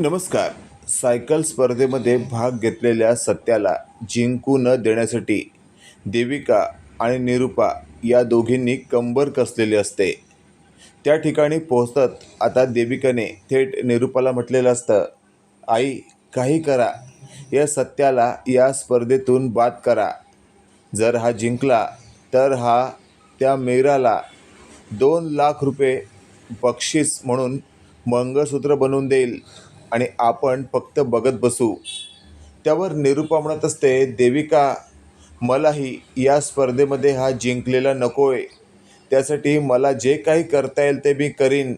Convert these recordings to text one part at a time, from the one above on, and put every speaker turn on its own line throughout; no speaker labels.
नमस्कार. सायकल स्पर्धेमध्ये भाग घेतलेल्या सत्याला जिंकू न देण्यासाठी देविका आणि निरुपा या दोघींनी कंबर कसलेली असते. त्या ठिकाणी पोहोचत आता देविकाने थेट निरुपाला म्हटलेलं असतं आई काही करा. या सत्याला या स्पर्धेतून बाद करा. जर हा जिंकला तर हा त्या मेराला दोन लाख रुपये बक्षीस म्हणून मंगळसूत्र बनवून देईल. आणि आपण फक्त बघत बसू. त्यावर निरुपा म्हणत असते देविका मलाही या स्पर्धेमध्ये हा जिंकलेला नको आहे त्यासाठी मला जे काही करता येईल ते मी करीन.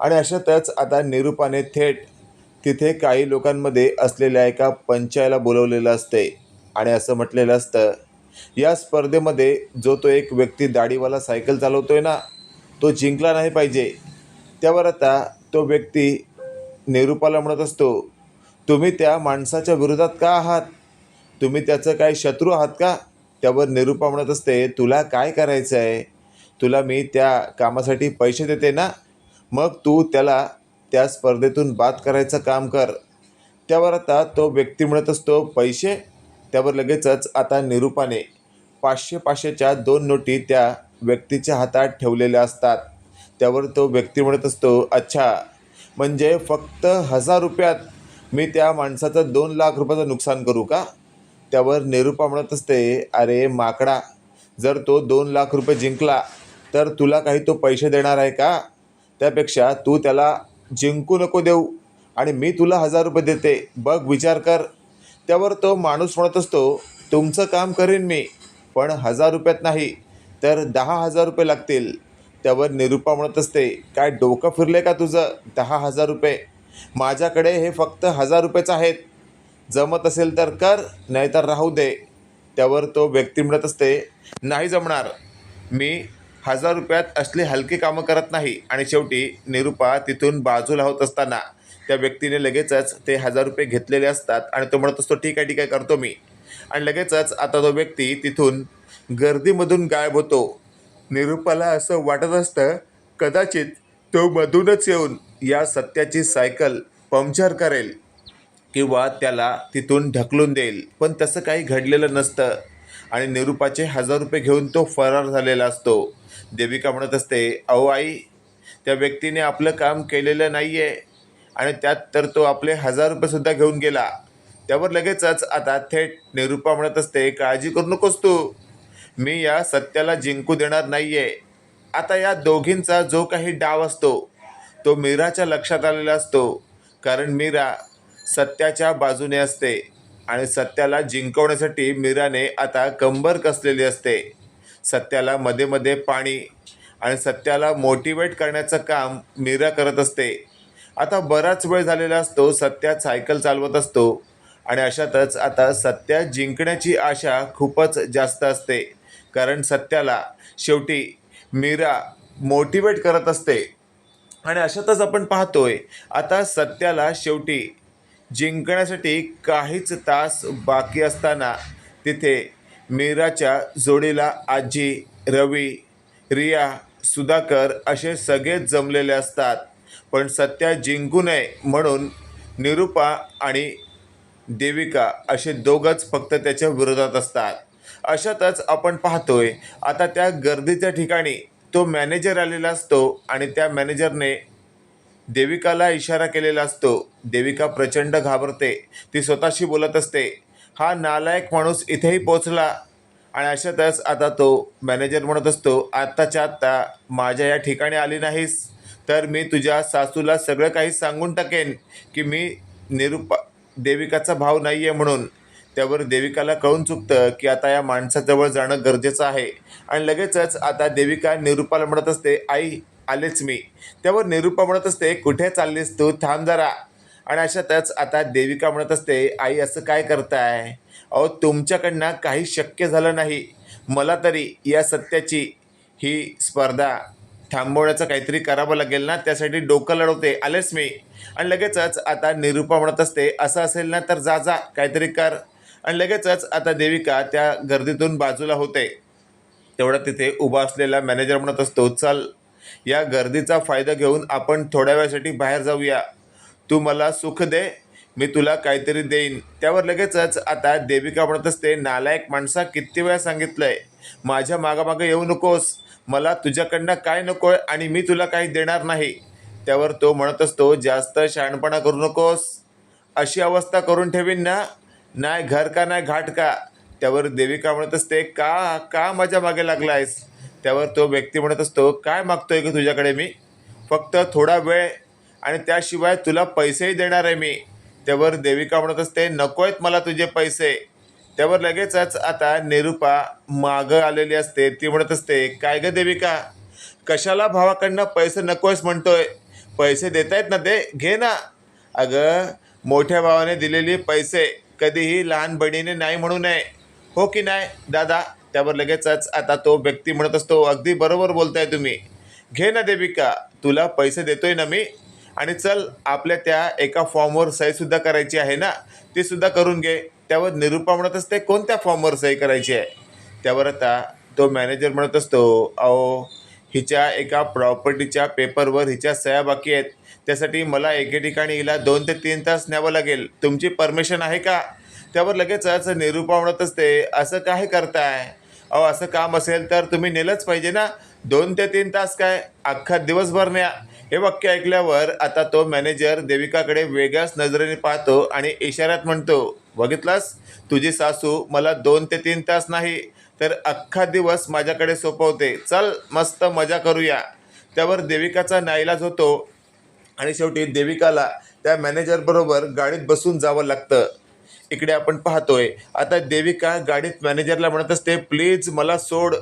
आणि अशातच आता निरुपाने थेट तिथे काही लोकांमध्ये असलेल्या एका पंचायला बोलवलेलं असते. आणि असं म्हटलेलं असतं या स्पर्धेमध्ये जो तो एक व्यक्ती दाढीवाला सायकल चालवतोय ना तो जिंकला नाही पाहिजे. त्यावर आता तो व्यक्ती निरुपाला म्हणत असतो तुम्ही त्या माणसाच्या विरोधात का आहात? तुम्ही त्याचं काय शत्रू आहात का? त्यावर निरूपा म्हणत असते तुला काय करायचं आहे? तुला मी त्या कामासाठी पैसे देते ना? मग तू त्याला त्या स्पर्धेतून बाद करायचं काम कर. त्यावर आता तो व्यक्ती म्हणत असतो पैसे? त्यावर लगेचच आता निरुपाने पाचशे पाचशेच्या दोन नोटी त्या व्यक्तीच्या हातात ठेवलेल्या असतात. त्यावर तो व्यक्ती म्हणत असतो अच्छा म्हणजे फक्त हजार रुपयात मी त्या माणसाचं दोन लाख रुपयाचं नुकसान करू का? त्यावर निरुपा म्हणत असते अरे माकडा जर तो दोन लाख रुपये जिंकला तर तुला काही तो पैसे देणार आहे का? त्यापेक्षा तू त्याला जिंकू नको देऊ आणि मी तुला हजार रुपये देते. बघ विचार कर. त्यावर तो माणूस म्हणत असतो तुमचं काम करीन मी पण हजार रुपयात नाही तर दहा हजार रुपये लागतील. त्यावर निरुपा म्हणत असते काय डोकं फिरले का तुझं? दहा हजार रुपये. माझ्याकडे हे फक्त हजार रुपयेच आहेत. जमत असेल तर कर नाहीतर राहू दे. त्यावर तो व्यक्ती म्हणत असते नाही जमणार. मी हजार रुपयात असली हलकी कामं करत नाही. आणि शेवटी निरुपा तिथून बाजूला होत असताना त्या व्यक्तीने लगेचच ते हजार रुपये घेतलेले असतात आणि तो म्हणत असतो ठीक आहे ठीक आहे करतो मी. आणि लगेचच आता तो व्यक्ती तिथून गर्दीमधून गायब होतो. निरुपाला असं वाटत असतं कदाचित तो मधूनच येऊन या सत्याची सायकल पंक्चर करेल किंवा त्याला तिथून ढकलून देईल. पण तसं काही घडलेलं नसतं आणि निरुपाचे हजार रुपये घेऊन तो फरार झालेला असतो. देविका म्हणत असते अहो आई त्या व्यक्तीने आपलं काम केलेलं नाही आहे आणि त्यात तर तो आपले हजार रुपयेसुद्धा घेऊन गेला. त्यावर लगेचच आता थेट निरूपा म्हणत असते काळजी करू नकोस तू. मी या सत्याला जिंकू देणार नाही आहे आता या दोघींचा जो काही डाव असतो तो मीराच्या लक्षात आलेला असतो. कारण मीरा सत्याच्या बाजूने असते आणि सत्याला जिंकवण्यासाठी मीराने आता कंबर कसलेली असते. सत्याला मध्ये मध्ये पाणी आणि सत्याला मोटिवेट करण्याचं काम मीरा करत असते. आता बराच वेळ झालेला असतो सत्या सायकल चालवत असतो आणि अशातच आता सत्या जिंकण्याची आशा खूपच जास्त असते. कारण सत्याला शेवटी मीरा मोटिवेट करत असते. आणि अशातच आपण पाहतोय आता सत्याला शेवटी जिंकण्यासाठी काहीच तास बाकी असताना तिथे मीराच्या जोडीला आजी रवी रिया सुधाकर असे सगळेच जमलेले असतात. पण सत्या जिंकू नये म्हणून निरुपा आणि देविका असे दोघंच फक्त त्याच्या विरोधात असतात. अशातच आपण पाहतोय आता त्या गर्दीच्या ठिकाणी तो मॅनेजर आलेला असतो आणि त्या मॅनेजरने देविकाला इशारा केलेला असतो. देविका प्रचंड घाबरते. ती स्वतःशी बोलत असते हा नालायक माणूस इथेही पोचला आणि अशातच आता तो मॅनेजर म्हणत असतो आत्ताच्या आत्ता माझ्या या ठिकाणी आली नाहीस. तर मी तुझ्या सासूला सगळं काही सांगून टाकेन की मी निरुपा देविकाचा भाव नाही आहे म्हणून. त्यावर देविकाला कळून चुकतं की आता या माणसाजवळ जाणं गरजेचं आहे. आणि लगेचच आता देविका निरुपाला म्हणत असते आई आलेच मी. त्यावर निरुपा म्हणत असते कुठे चाललीस तू? थांब जरा. आणि अशातच आता देविका म्हणत असते आई असं काय करताय? अहो तुमच्याकडनं काही शक्य झालं नाही. मला तरी या सत्याची ही स्पर्धा थांबवण्याचं काहीतरी करावं लागेल ना? त्यासाठी डोकं लढवते. आलेच मी. आणि लगेचच आता निरुपा म्हणत असते असं असेल ना तर जा जा. काहीतरी कर. आणि लगेचच आता देविका त्या गर्दीतून बाजूला होते. तेवढा तिथे उभा असलेला मॅनेजर म्हणत असतो चाल या गर्दीचा फायदा घेऊन आपण थोड्या वेळासाठी बाहेर जाऊया. तू मला सुख दे मी तुला काहीतरी देईन. त्यावर लगेचच आता देविका म्हणत असते नालायक माणसा किती वेळा सांगितलंय माझ्या मागामागं येऊ नकोस. मला तुझ्याकडनं काय नको आहे आणि मी तुला काही देणार नाही. त्यावर तो म्हणत असतो जास्त शहाणपणा करू नकोस. अशी अवस्था करून ठेवीन ना नाही घर का नाही घाट का? त्यावर देविका म्हणत असते का का माझ्या मागे लागला आहेस त्यावर तो व्यक्ती म्हणत असतो काय मागतोय ग तुझ्याकडे मी? फक्त थोडा वेळ आणि त्याशिवाय तुला पैसेही देणार आहे मी. त्यावर देविका म्हणत असते नको आहेत मला तुझे पैसे. त्यावर लगेचच आता निरुपा मागं आलेली असते. ती म्हणत असते काय ग देविका? कशाला भावाकडनं पैसे नकोयस म्हणतोय? पैसे देतायत ना ते घे ना. अगं मोठ्या भावाने दिलेले पैसे कधीही लहान बहिणीने नाही म्हणू नये. हो की नाही? दादा त्यावर लगेचच आता तो व्यक्ती म्हणत असतो अगदी बरोबर बोलताय तुम्ही. घे ना देविका तुला पैसे देतोय ना मी. आणि चल आपल्या त्या एका फॉर्मवर सहीसुद्धा करायची आहे ना? ती सुद्धा करून घे. त्यावर निरूपा म्हणत असते कोणत्या फॉर्मवर सही करायची आहे? त्यावर आता तो मॅनेजर म्हणत असतो अहो हिच्या एका प्रॉपर्टीच्या पेपरवर हिच्या सह्या बाकी आहेत. त्यासाठी मला एके ठिकाणी हिला दोन ते तीन तास न्यावं लागेल. तुमची परमिशन आहे का? त्यावर लगेचच निरूपा म्हणत असते असं काय करताय? अहो असं काम असेल तर तुम्ही नेलंच पाहिजे ना? दोन ते तीन तास काय? अख्खा दिवसभर न्या. हे वाक्य ऐकल्यावर आता तो मॅनेजर देविकाकडे वेगळ्याच नजरेने पाहतो आणि इशाऱ्यात म्हणतो बघितलास? तुझी सासू मला दोन ते तीन तास नाही. तर अख्खा दिवस माझ्याकडे सोपवते. चल मस्त मजा करूया. त्यावर देविकाचा नाईलाज होतो आणि शेवटी देविकाला त्या मॅनेजरबरोबर गाडीत बसून जावं लागतं. इकडे आपण पाहतोय. आता देविका गाडीत मॅनेजरला म्हणत असते प्लीज मला सोड.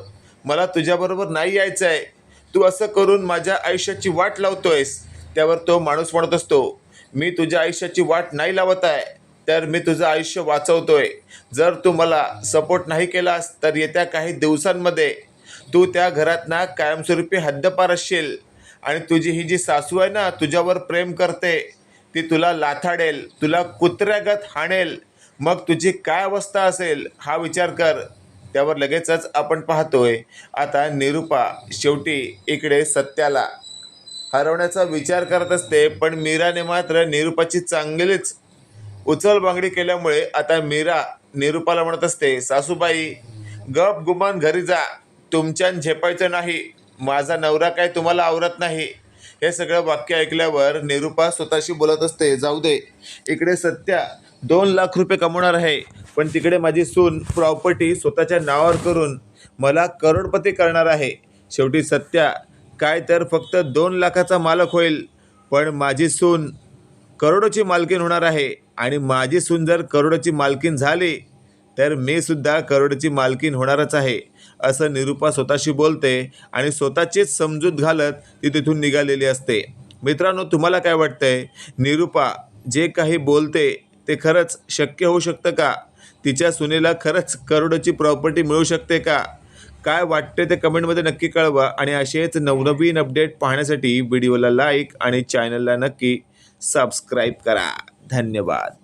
मला तुझ्याबरोबर नाही यायचं आहे तू असं करून माझ्या आयुष्याची वाट लावतोयस. त्यावर तो माणूस म्हणत असतो मी तुझ्या आयुष्याची वाट नाही लावत आहे. तर मी तुझं आयुष्य वाचवतोय. जर तू मला सपोर्ट नाही केलास तर येत्या काही दिवसांमध्ये तू त्या घरात ना कायमस्वरूपी हद्दपार असशील आणि तुझी ही जी सासू आहे ना तुझ्यावर प्रेम करते ती तुला लाथाडेल तुला कुत्र्यागत हाणेल. मग तुझी काय अवस्था असेल हा विचार कर. त्यावर लगेचच आपण पाहतोय. आता निरुपा शेवटी इकडे सत्याला हरवण्याचा विचार करत असते पण मीराने मात्र निरुपाची चांगलीच उचलबांगडी केल्यामुळे आता मीरा निरुपाला म्हणत असते सासूबाई गप गुमान घरी जा. तुमच्यान झेपायचं नाही. माझा नवरा काय तुम्हाला आवरत नाही. हे सगळं वाक्य ऐकल्यावर निरुपा स्वतःशी बोलत असते जाऊ दे. इकडे सत्या दोन लाख रुपये कमवणार आहे. पण तिकडे माझी सून प्रॉपर्टी स्वतःच्या नावावर करून मला करोडपती करणार आहे. शेवटी सत्या काय तर फक्त दोन लाखाचा मालक होईल. पण माझी सून करोडोची मालकीन होणार आहे. आणि माझी सून जर करोडची मालकीन झाली तर मी सुद्धा करोडची मालकीन होणारच आहे असं निरुपा स्वतःशी बोलते आणि स्वतःचीच समजूत घालत ती तिथून निघालेली असते. मित्रांनो तुम्हाला काय वाटतंय? निरुपा जे काही बोलते ते खरंच शक्य होऊ शकतं का? तिच्या सुनेला खरंच करोडची प्रॉपर्टी मिळू शकते का? काय वाटते ते कमेंटमध्ये नक्की कळवा आणि असेच नवनवीन अपडेट पाहण्यासाठी व्हिडिओला लाईक आणि चॅनलला नक्की सबस्क्राईब करा. धन्यवाद.